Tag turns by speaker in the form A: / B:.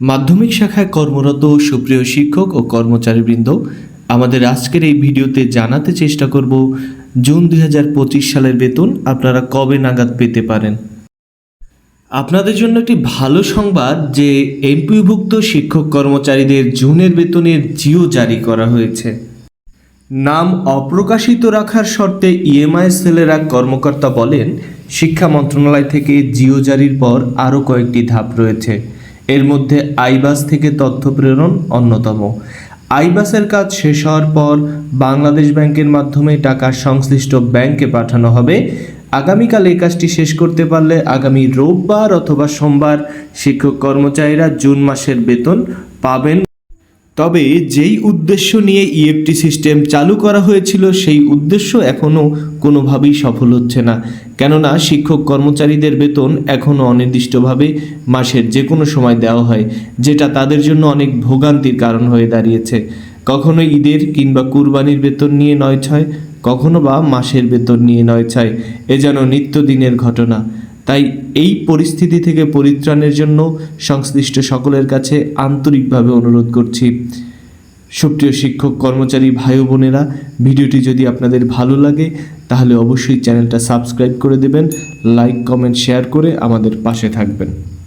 A: মাধ্যমিক শাখায় কর্মরত সুপ্রিয় শিক্ষক ও কর্মচারীবৃন্দ, আমাদের আজকের এই ভিডিওতে জানাতে চেষ্টা করব, জুন দু হাজার পঁচিশ সালের বেতন আপনারা কবে নাগাদ পেতে পারেন? আপনাদের জন্য একটি ভালো সংবাদ যে এমপিভুক্ত শিক্ষক কর্মচারীদের জুনের বেতনের জিও জারি করা হয়েছে। নাম অপ্রকাশিত রাখার শর্তে ইএমআই সেলের এক কর্মকর্তা বলেন, শিক্ষা মন্ত্রণালয় থেকে জিও জারির পর আরও কয়েকটি ধাপ রয়েছে। এর মধ্যে আইবাস থেকে তথ্য প্রেরণ অন্যতম। আইবাসের কাজ শেষ হওয়ার পর বাংলাদেশ ব্যাংকের মাধ্যমে টাকা সংশ্লিষ্ট ব্যাংকে পাঠানো হবে। আগামীকাল এই কাজটি শেষ করতে পারলে আগামী রোববার অথবা সোমবার শিক্ষক কর্মচারীরা জুন মাসের বেতন পাবেন। তবে যেই উদ্দেশ্য নিয়ে ইএফটি সিস্টেম চালু করা হয়েছিল, সেই উদ্দেশ্য এখনও কোনোভাবেই সফল হচ্ছে না। কেননা, শিক্ষক কর্মচারীদের বেতন এখনও অনির্দিষ্টভাবে মাসের যে কোনো সময় দেওয়া হয়, যেটা তাদের জন্য অনেক ভোগান্তির কারণ হয়ে দাঁড়িয়েছে। কখনো ঈদের কিংবা কুরবানির বেতন নিয়ে নয় ছয়, কখনো বা মাসের বেতন নিয়ে নয় ছয়, এ যেন নিত্যদিনের ঘটনা। তাই এই পরিস্থিতি থেকে পরিত্রাণের জন্য সংশ্লিষ্ট সকলের কাছে আন্তরিকভাবে অনুরোধ করছি। সুপ্রিয় শিক্ষক, কর্মচারী, ভাই বোনেরা, ভিডিওটি যদি আপনাদের ভালো লাগে, তাহলে অবশ্যই চ্যানেলটা সাবস্ক্রাইব করে দেবেন, লাইক, কমেন্ট, শেয়ার করে আমাদের পাশে থাকবেন।